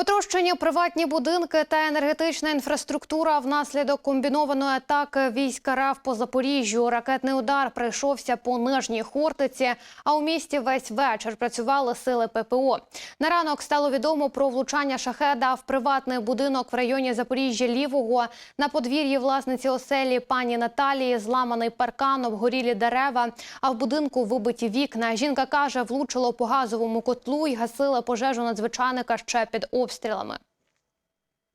Потрощені приватні будинки та енергетична інфраструктура внаслідок комбінованої атаки військ РФ по Запоріжжю. Ракетний удар прийшовся по нижній Хортиці, а у місті весь вечір працювали сили ППО. На ранок стало відомо про влучання шахеда в приватний будинок в районі Запоріжжя Лівого. На подвір'ї власниці оселі пані Наталії зламаний паркан, обгорілі дерева. А в будинку вибиті вікна. Жінка каже, влучило по газовому котлу і гасила пожежу надзвичайника ще під обстрілами.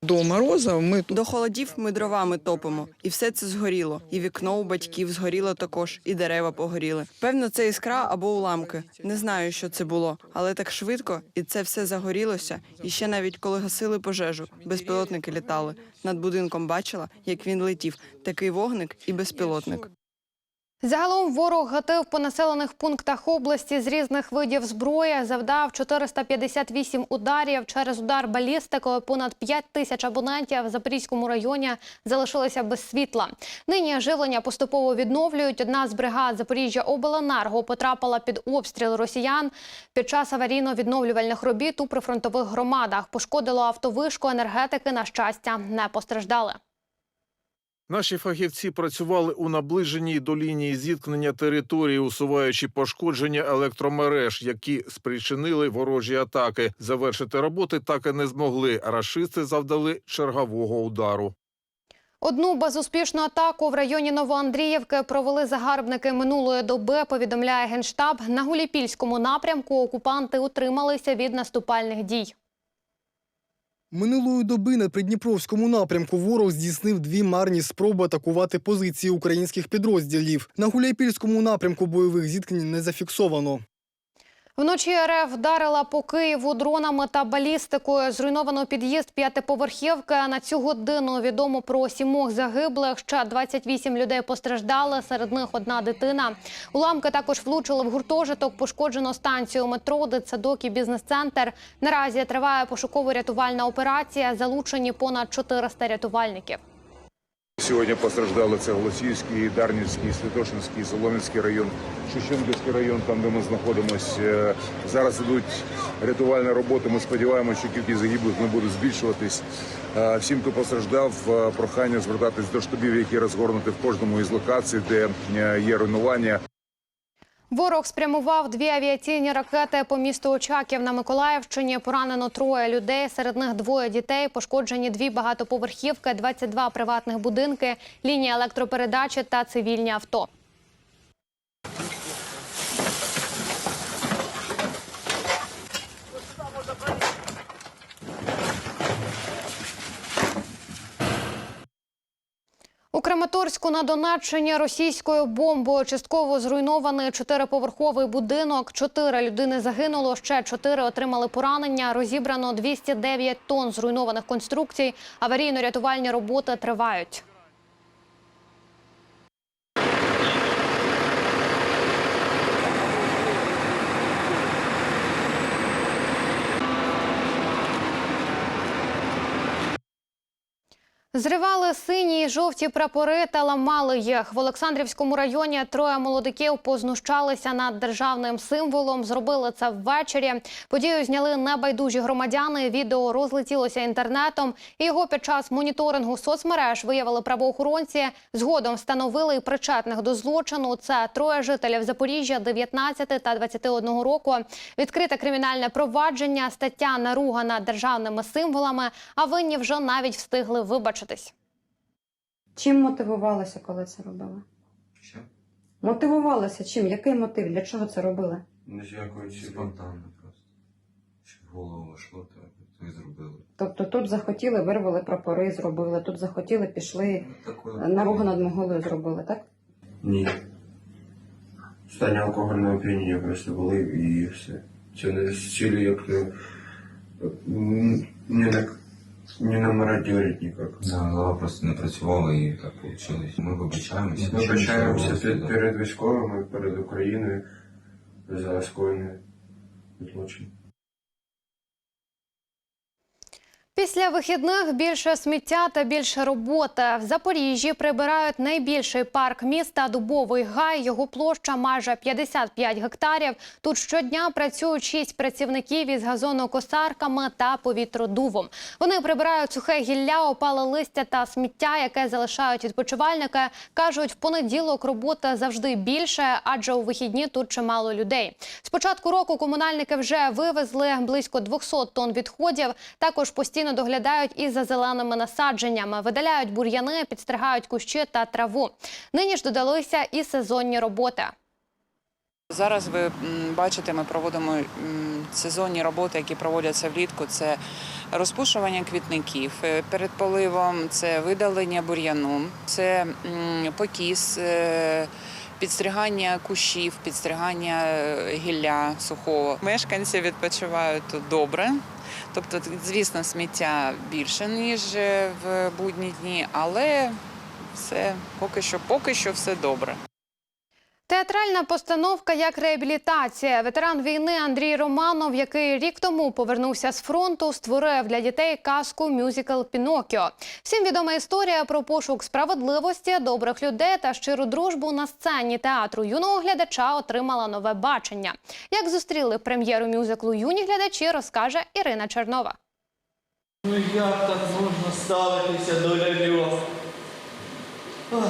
До мороза ми До холодів ми дровами топимо, і все це згоріло. І вікно у батьків згоріло також, і дерева погоріли. Певно, це іскра або уламки. Не знаю, що це було, але так швидко, і це все загорілося. І ще навіть коли гасили пожежу, безпілотники літали. Над будинком бачила, як він летів. Такий вогник і безпілотник. Загалом ворог гатив по населених пунктах області з різних видів зброї. Завдав 458 ударів. Через удар балістикою понад 5 тисяч абонентів в Запорізькому районі залишилися без світла. Нині живлення поступово відновлюють. Одна з бригад Запоріжжя Обленерго потрапила під обстріл росіян під час аварійно-відновлювальних робіт у прифронтових громадах. Пошкодило автовишку енергетики. На щастя, не постраждали. Наші фахівці працювали у наближеній до лінії зіткнення території, усуваючи пошкодження електромереж, які спричинили ворожі атаки. Завершити роботи так і не змогли. Рашисти завдали чергового удару. Одну безуспішну атаку в районі Новоандріївки провели загарбники минулої доби. Повідомляє генштаб. На Гуліпільському напрямку окупанти утрималися від наступальних дій. Минулої доби на Придніпровському напрямку ворог здійснив дві марні спроби атакувати позиції українських підрозділів. На Гуляйпільському напрямку бойових зіткнень не зафіксовано. Вночі РФ вдарила по Києву дронами та балістикою. Зруйновано під'їзд п'ятиповерхівки. На цю годину відомо про сімох загиблих. Ще 28 людей постраждали. Серед них одна дитина. Уламки також влучили в гуртожиток. Пошкоджено станцію метро, дитсадок і бізнес-центр. Наразі триває пошуково-рятувальна операція. Залучені понад 400 рятувальників. Сьогодні постраждали це Голосіївський, Дарнівський, Святошинський, Солом'янський район, Шевченківський район, там де ми знаходимося. Зараз ідуть рятувальні роботи. Ми сподіваємося, що кількість загиблих не буде збільшуватись. Е, Всім, хто постраждав, е, прохання звертатись до штабів, які розгорнуті в кожному із локацій, де е, є руйнування. Ворог спрямував дві авіаційні ракети по місту Очаків на Миколаївщині. Поранено троє людей. Серед них двоє дітей. Пошкоджені дві багатоповерхівки, 22 приватних будинки, лінія електропередачі та цивільні авто. Краматорську на Донеччині російською бомбою частково зруйнований чотириповерховий будинок. Чотири людини загинуло, ще чотири отримали поранення. Розібрано 209 тонн зруйнованих конструкцій. Аварійно-рятувальні роботи тривають. Зривали сині і жовті прапори та ламали їх. В Олександрівському районі троє молодиків познущалися над державним символом. Зробили це ввечері. Подію зняли небайдужі громадяни. Відео розлетілося інтернетом. Його під час моніторингу соцмереж виявили правоохоронці. Згодом встановили причетних до злочину. Це троє жителів Запоріжжя 19 та 21 року. Відкрите кримінальне провадження, стаття наруга над державними символами. А винні вже навіть встигли вибачитись. Чим мотивувалися, коли це робили? Що? Мотивувалися чим? Який мотив? Для чого це робили? Не якої. Спонтанно просто. Що в голову йшло, то, то і зробили. Тобто тут захотіли, вирвали прапори, зробили, тут захотіли, пішли, Ну, такое наругу було. над могилою зробили, так? Ні. В стані алкогольного оп'яніння просто були і все. Це не з цілі як не, не на, не на мародерить никак. Да, голова просто не працювала і так вийшло. Ми вибачаємося. Ми вибачаємося перед, перед військовими, перед Україною за скоєне злочин. Після вихідних більше сміття та більше роботи. В Запоріжжі прибирають найбільший парк міста Дубовий гай. Його площа майже 55 гектарів. Тут щодня працюють шість працівників із газонокосарками та повітродувом. Вони прибирають сухе гілля, опале листя та сміття, яке залишають відпочивальники. кажуть, в понеділок роботи завжди більше, адже у вихідні тут чимало людей. З початку року комунальники вже вивезли близько 200 тонн відходів. Також постійно доглядають і за зеленими насадженнями, видаляють бур'яни, підстригають кущі та траву. Нині ж додалися і сезонні роботи. Зараз ви бачите, ми проводимо сезонні роботи, які проводяться влітку. Це розпушування квітників е, перед поливом, це видалення бур'яну, це покіс, е, підстригання кущів, підстригання е, гілля сухого. Мешканці відпочивають тут добре. Тобто, звісно, сміття більше ніж е, в будні дні, але все поки що, поки що все добре. Театральна постановка як реабілітація. Ветеран війни Андрій Романов, який рік тому повернувся з фронту, створив для дітей казку мюзикл Пінокіо. Всім відома історія про пошук справедливості, добрих людей та щиру дружбу на сцені театру юного глядача отримала нове бачення. Як зустріли прем'єру мюзиклу юні глядачі, розкаже Ірина Чернова. Ну як так можна ставитися до ляльок? Ой,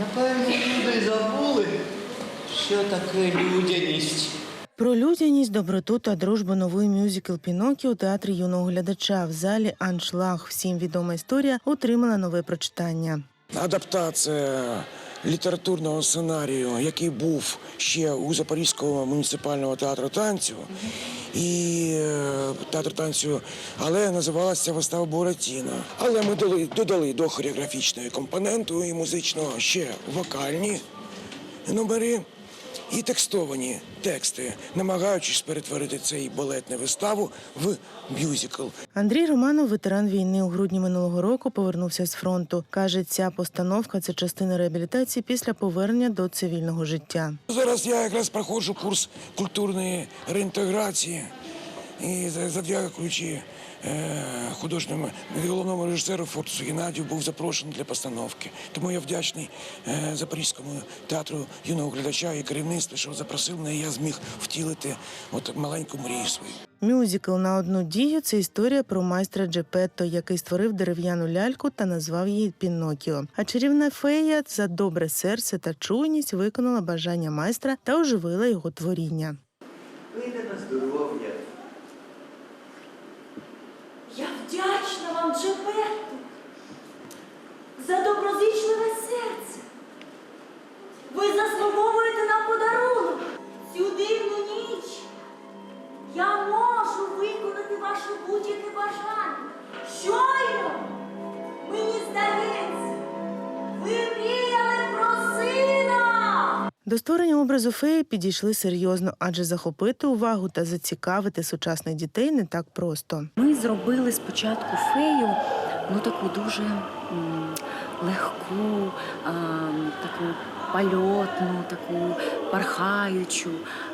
напевно, люди забули, що таке людяність. Про людяність, доброту та дружбу новий мюзикл Пінокі у театрі юного глядача в залі Аншлаг. Всім відома історія отримала нове прочитання. Адаптація літературного сценарію, який був ще у Запорізького муніципального театру танцю і е, театр танцю, але називалася вистава Буратіно. Але ми додали, додали до хореографічної компоненту і музичного ще вокальні номери і текстовані тексти, намагаючись перетворити цей балет на виставу в мюзикл. Андрій Романов, ветеран війни у грудні минулого року, повернувся з фронту. каже, ця постановка це частина реабілітації після повернення до цивільного життя. Зараз я якраз проходжу курс культурної реінтеграції і за- завдячуючи е, художньому головному режисеру Фортусу Геннадію був запрошений для постановки. Тому я вдячний е, Запорізькому театру юного глядача і керівництву, що запросив мене, і я зміг втілити от маленьку мрію свою. Мюзикл на одну дію це історія про майстра Джепетто, який створив дерев'яну ляльку та назвав її Пінокіо. А чарівна фея за добре серце та чуйність виконала бажання майстра та оживила його творіння. Вийде на здоров'я. Я вдячна вам, Джепетто, за доброзичливе серце. Ви заслуговуєте на подарунок цю дивну ніч. Я можу виконати ваше будь-яке бажання. Щойно, мені здається, ви мріяли про сина. До створення образу феї підійшли серйозно, адже захопити увагу та зацікавити сучасних дітей не так просто. Ми зробили спочатку фею, ну таку дуже м, легку, а, таку польотну, таку пархаючу.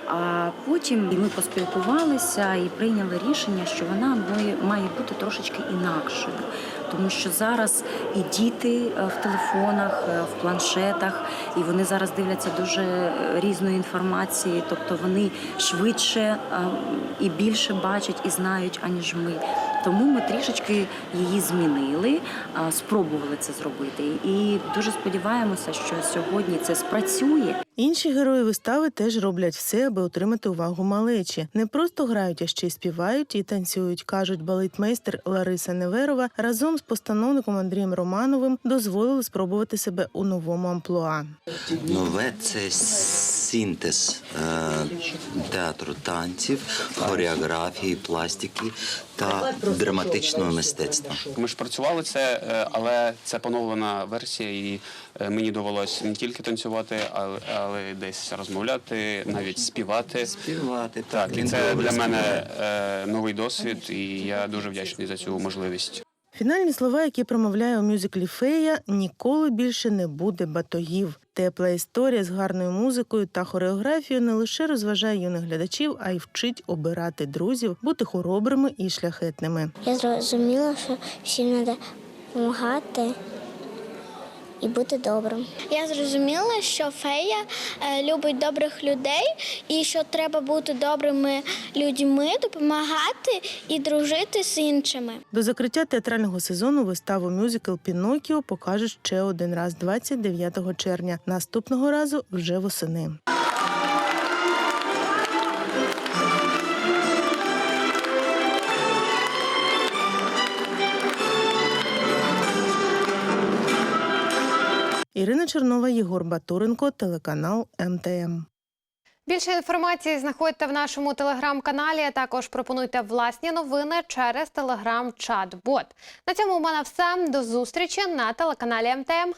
А потім ми поспілкувалися і прийняли рішення, що вона має, бути трошечки інакшою. Тому що зараз і діти е, в телефонах, е, в планшетах, і вони зараз дивляться дуже е, різної інформації, тобто вони швидше і більше бачать і знають, аніж ми. Тому ми трішечки її змінили, спробували це зробити. І дуже сподіваємося, що сьогодні це спрацює. Інші герої вистави теж роблять все, аби отримати увагу малечі. Не просто грають, а ще й співають і танцюють, кажуть балетмейстер Лариса Неверова. Разом з постановником Андрієм Романовим дозволили спробувати себе у новому амплуа. Нове це синтез е, театру танців, хореографії, пластики та драматичного мистецтва. Ми ж працювали це, е, але це поновлена версія, і е, мені довелося не тільки танцювати, але, але десь розмовляти, навіть співати. Співати Так, і це для мене новий досвід, і я дуже вдячний за цю можливість. Фінальні слова, які промовляє у мюзиклі Фея, ніколи більше не буде батогів. Тепла історія з гарною музикою та хореографією не лише розважає юних глядачів, а й вчить обирати друзів, бути хоробрими і шляхетними. Я зрозуміла, що всім треба допомагати і бути добрим. Я зрозуміла, що фея е, любить добрих людей і що треба бути добрими людьми, допомагати і дружити з іншими. До закриття театрального сезону виставу мюзикл Пінокіо покажуть ще один раз 29 червня. Наступного разу вже восени. Ірина Чернова, Єгор Батуренко, телеканал МТМ. Більше інформації знаходьте в нашому телеграм-каналі. а Також пропонуйте власні новини через телеграм-чат-бот. На цьому у мене все. До зустрічі на телеканалі МТМ.